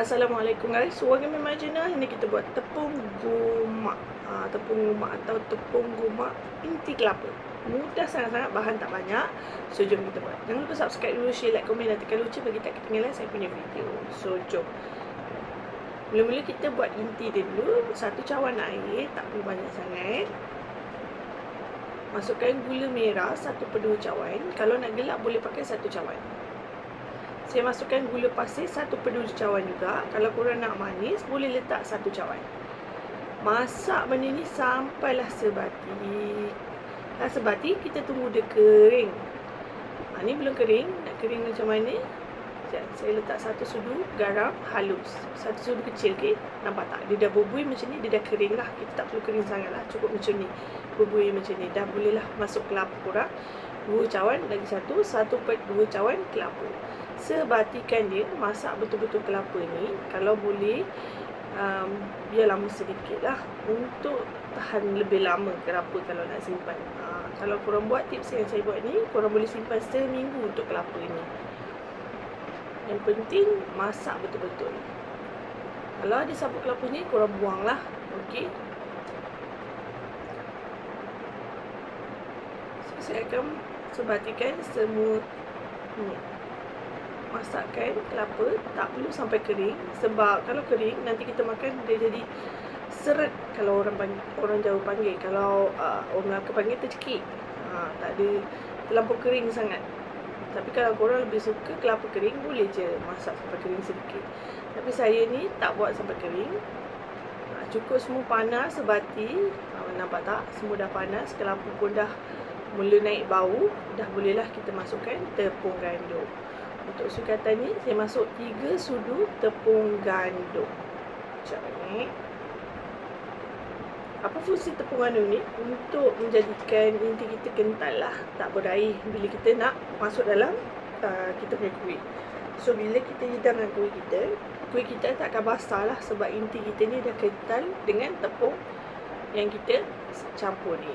Assalamualaikum guys. Warga Memajina ini kita buat tepung gumak. Ha, tepung gumak atau tepung gumak inti kelapa. Mudah sangat-sangat, bahan tak banyak. So jom kita buat. Jangan lupa subscribe dulu, share, like, komen dan tekan lonceng bagi tak ketinggalan saya punya video. So jom. Mula-mula kita buat inti dia dulu. Satu cawan air, tak perlu banyak sangat. Masukkan gula merah satu per dua cawan. Kalau nak gelap boleh pakai satu cawan. Saya masukkan gula pasir satu per dua cawan juga. Kalau korang nak manis, boleh letak satu cawan. Masak benda ni sampailah sebati. Dah sebati, kita tunggu dia kering. Ha, ni belum kering. Nak kering macam mana? Sekejap, saya letak satu sudu garam halus. Satu sudu kecil, okay? Nampak tak? Dia dah bubui macam ni, dia dah kering lah. Kita tak perlu kering sangat lah. Cukup macam ni. Bubui macam ni. Dah boleh lah masuk kelapa korang. Dua cawan, lagi satu. Satu per dua cawan kelapa. Sebatikan dia masak betul-betul kelapa ni kalau boleh um, biar lama sedikit lah untuk tahan lebih lama kelapa kalau nak simpan. Uh, kalau korang buat tips yang saya buat ni korang boleh simpan seminggu untuk kelapa ni. Yang penting masak betul-betul. Kalau ada sabut kelapa ni korang buang lah. Ok so, saya akan sebatikan semua ni. Masakkan kelapa tak perlu sampai kering sebab kalau kering nanti kita makan dia jadi seret kalau orang panggil, orang jauh panggil. Kalau uh, orang Melaka panggil tercekik. Ha, tak ada terlampau kering sangat. Tapi kalau korang lebih suka kelapa kering boleh je masak sampai kering sedikit. Tapi saya ni tak buat sampai kering. Ha, cukup semua panas sebati ha, nampak tak? Semua dah panas kelapa pun dah mula naik bau dah bolehlah kita masukkan tepung gandum untuk sukatan ni saya masuk 3 sudu tepung gandum. Macam ni. Apa fungsi tepung gandum ni? Untuk menjadikan inti kita kental lah. Tak berair bila kita nak masuk dalam uh, kita punya kuih. So bila kita hidangkan kuih kita, kuih kita tak akan basah lah sebab inti kita ni dah kental dengan tepung yang kita campur ni.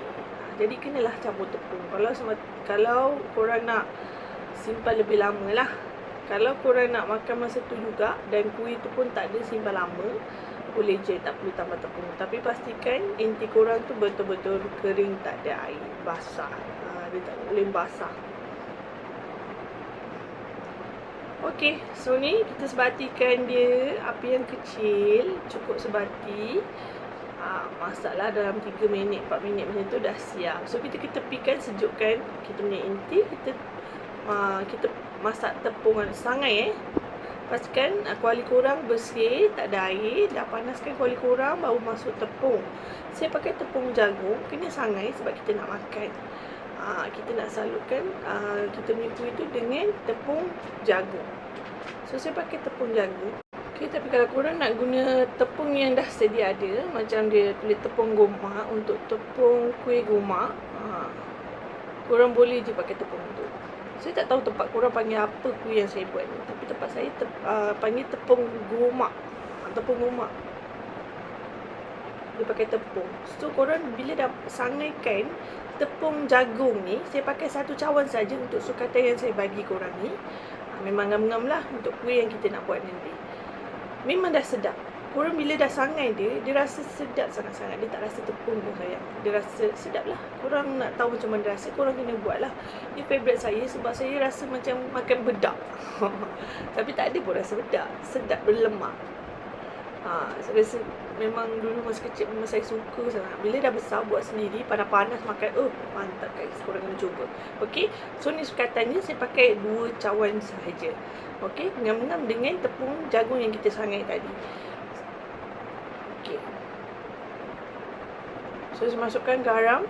Jadi kenalah campur tepung. Kalau kalau korang nak simpan lebih lama lah. Kalau korang nak makan masa tu juga dan kuih tu pun tak ada simpan lama boleh je tak perlu tambah tepung. Tapi pastikan inti korang tu betul-betul kering tak ada air basah. Ha, dia tak boleh basah. Ok so ni kita sebatikan dia api yang kecil cukup sebati masaklah dalam 3 minit 4 minit macam tu dah siap so kita kita tepikan sejukkan kita punya inti kita uh, kita masak tepung sangai eh. Pastikan uh, kuali kurang bersih, tak ada air. Dah panaskan kuali kurang, baru masuk tepung. Saya pakai tepung jagung, kena sangai sebab kita nak makan. Uh, kita nak salutkan uh, kita punya kuih tu dengan tepung jagung. So, saya pakai tepung jagung. Okay, tapi kalau korang nak guna tepung yang dah sedia ada, macam dia tulis tepung goma untuk tepung kuih goma, uh, korang boleh je pakai tepung tu. Saya tak tahu tempat korang panggil apa kuih yang saya buat ni. Tapi tempat saya te, uh, panggil tepung gomak. Tepung gomak. Dia pakai tepung. So korang bila dah sangaikan tepung jagung ni. Saya pakai satu cawan saja untuk sukatan yang saya bagi korang ni. Uh, memang ngam-ngam lah untuk kuih yang kita nak buat nanti. Memang dah sedap korang bila dah sangai dia, dia rasa sedap sangat-sangat. Dia tak rasa tepung pun sayang. Dia rasa sedap lah. Korang nak tahu macam mana rasa, korang kena buat lah. Ini favourite saya sebab saya rasa macam makan bedak. Tapi tak ada pun rasa bedak. Sedap berlemak. Ha, saya rasa memang dulu masa kecil memang saya suka sangat. Bila dah besar buat sendiri, panas-panas makan, oh mantap guys. Korang kena cuba. Okay, so ni sukatannya saya pakai dua cawan sahaja. Okay, ngam-ngam dengan tepung jagung yang kita sangai tadi. Okey. So, saya masukkan garam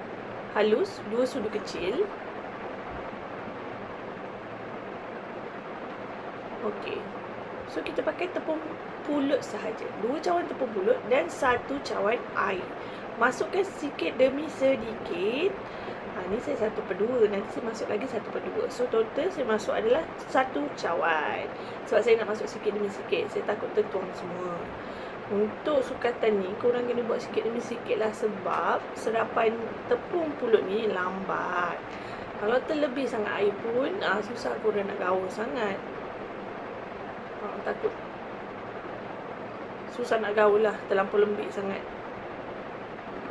halus, dua sudu kecil. Okey. So, kita pakai tepung pulut sahaja. Dua cawan tepung pulut dan satu cawan air. Masukkan sikit demi sedikit. Ha, ni saya satu per dua. Nanti saya masuk lagi satu per dua. So, total saya masuk adalah satu cawan. Sebab saya nak masuk sikit demi sikit. Saya takut tertuang semua. Untuk sukatan ni korang kena buat sikit demi sikit lah sebab serapan tepung pulut ni lambat. Kalau terlebih sangat air pun ah, susah korang nak gaul sangat. Ah, takut susah nak gaul lah terlampau lembik sangat.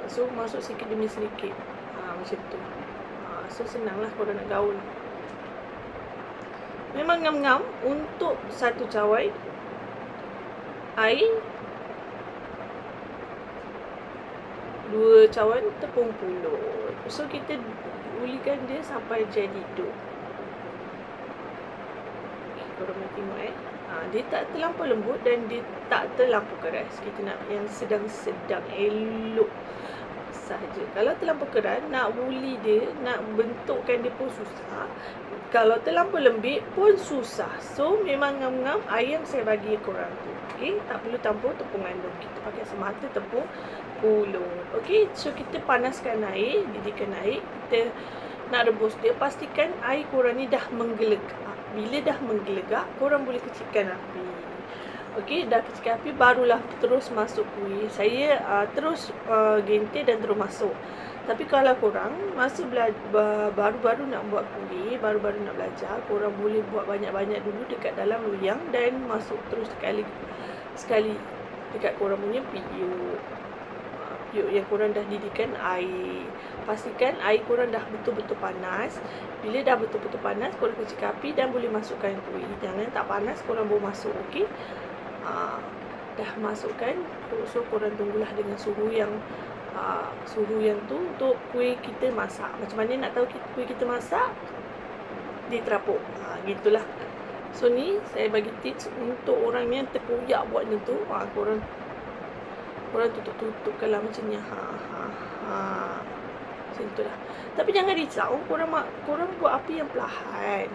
So masuk sikit demi sedikit ha, macam tu. Ha, so senang lah korang nak gaul. Memang ngam-ngam untuk satu cawan air dua cawan tepung pulut. So kita ulikan dia sampai jadi dough okay, korang nak tengok eh ha, dia tak terlampau lembut dan dia tak terlampau keras. Kita nak yang sedang-sedang elok sahaja. Kalau terlampau keras nak uli dia nak bentukkan dia pun susah. Kalau terlampau lembik pun susah. So memang ngam-ngam ayam saya bagi korang tu okay? tak perlu tampur tepung gandum kita pakai semata tepung pulut okay? so kita panaskan air didihkan air. Kita nak rebus dia pastikan air korang ni dah menggelegak bila dah menggelegak korang boleh kecilkan api. Okey dah kecilkan api barulah terus masuk kuih. Saya uh, terus uh, gentir dan terus masuk. Tapi kalau korang masih baru-baru nak buat kuih baru-baru nak belajar korang boleh buat banyak-banyak dulu dekat dalam loyang dan masuk terus sekali sekali dekat korang punya piuk. Piuk yang korang dah didihkan air pastikan air korang dah betul-betul panas. Bila dah betul-betul panas korang kecil api dan boleh masukkan kuih. Jangan tak panas korang baru masuk okey ha, dah masukkan so korang tunggulah dengan suhu yang uh, suhu yang tu untuk kuih kita masak. Macam mana nak tahu kuih kita masak? Di terapuk. Ha, gitulah. So ni saya bagi tips untuk orang yang terkoyak buat macam tu. Ha, korang korang tutup-tutup kalau macam ni. Ha ha ha macam tu lah. Tapi jangan risau korang mak korang buat api yang perlahan.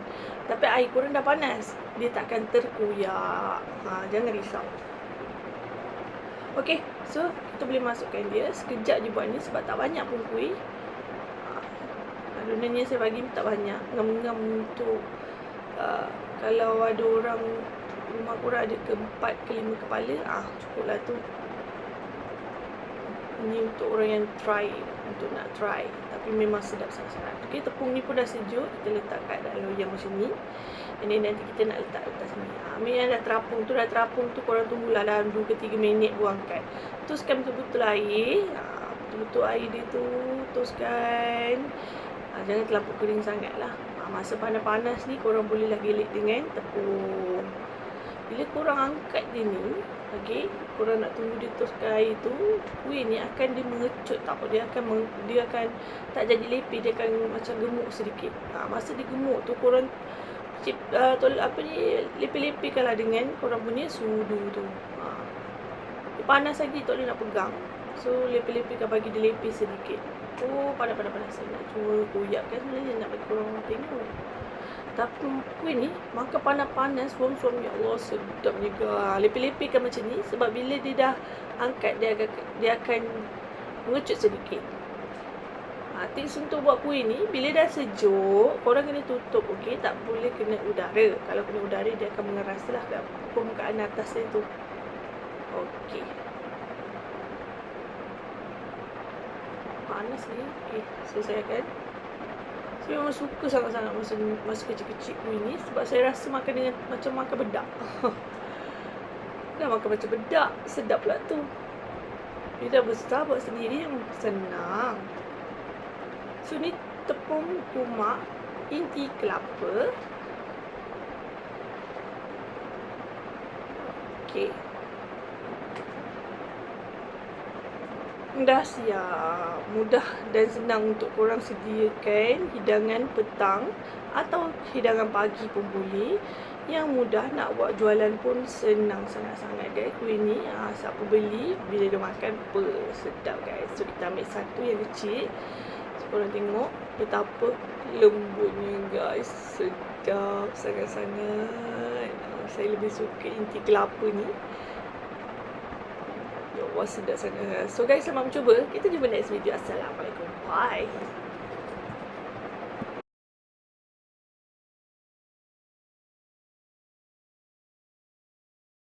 Tapi air korang dah panas dia takkan terkoyak. Ha jangan risau. Okey, so kita boleh masukkan dia. Sekejap je buat ni sebab tak banyak pun kuih. Ha, adonan ni saya bagi tak banyak. Ngam-ngam untuk uh, kalau ada orang rumah korang ada ke empat ke lima kepala, ah cukup lah tu ni untuk orang yang try untuk nak try tapi memang sedap sangat-sangat. Okey tepung ni pun dah sejuk kita letak kat dalam loyang macam ni. Ini nanti kita nak letak atas sini. Ha, yang dah terapung tu dah terapung tu korang tunggulah dalam 2 ke 3 minit buang angkat teruskan betul-betul air. Ha, betul-betul air dia tu teruskan ha, jangan terlalu kering sangat lah. Ha, masa panas-panas ni korang bolehlah gilik dengan tepung. Bila korang angkat dia ni Okey, korang nak tunggu dia teruskan air tu, kuih ni akan dia mengecut tau. Dia akan meng, dia akan tak jadi lepis, dia akan macam gemuk sedikit. Ha, masa dia gemuk tu korang cip, uh, tol, apa ni lepis-lepis dengan korang punya sudu tu. Ha. Dia panas lagi tak boleh nak pegang. So lepis-lepis kan bagi dia lepis sedikit. Oh, panas-panas-panas. Saya nak cuba koyak kan sebenarnya nak bagi korang tengok. Tapi kuih ni makan panas-panas suam-suam ya Allah sedap juga. Lepi-lepi kan macam ni sebab bila dia dah angkat dia akan dia akan mengecut sedikit. Ha, tips untuk buat kuih ni bila dah sejuk korang kena tutup okey tak boleh kena udara. Kalau kena udara dia akan mengeras lah kat permukaan atas dia tu. Okey. Panas ni. Okey, selesaikan. Saya memang suka sangat-sangat masa, masa kecil-kecil ku ini sebab saya rasa makan dengan macam makan bedak. Dah makan macam bedak, sedap pula tu. Dia dah besar buat sendiri yang senang. So ni tepung kumak inti kelapa. Okay. Dah siap mudah dan senang untuk korang sediakan hidangan petang atau hidangan pagi pun boleh. Yang mudah nak buat jualan pun senang sangat-sangat guys. Kuih ni ha, siapa beli bila dia makan per sedap guys. So kita ambil satu yang kecil. So korang tengok betapa lembutnya guys. Sedap sangat-sangat. Saya lebih suka inti kelapa ni Sedap sangat. So guys selamat mencuba. Kita jumpa next video. Assalamualaikum. Bye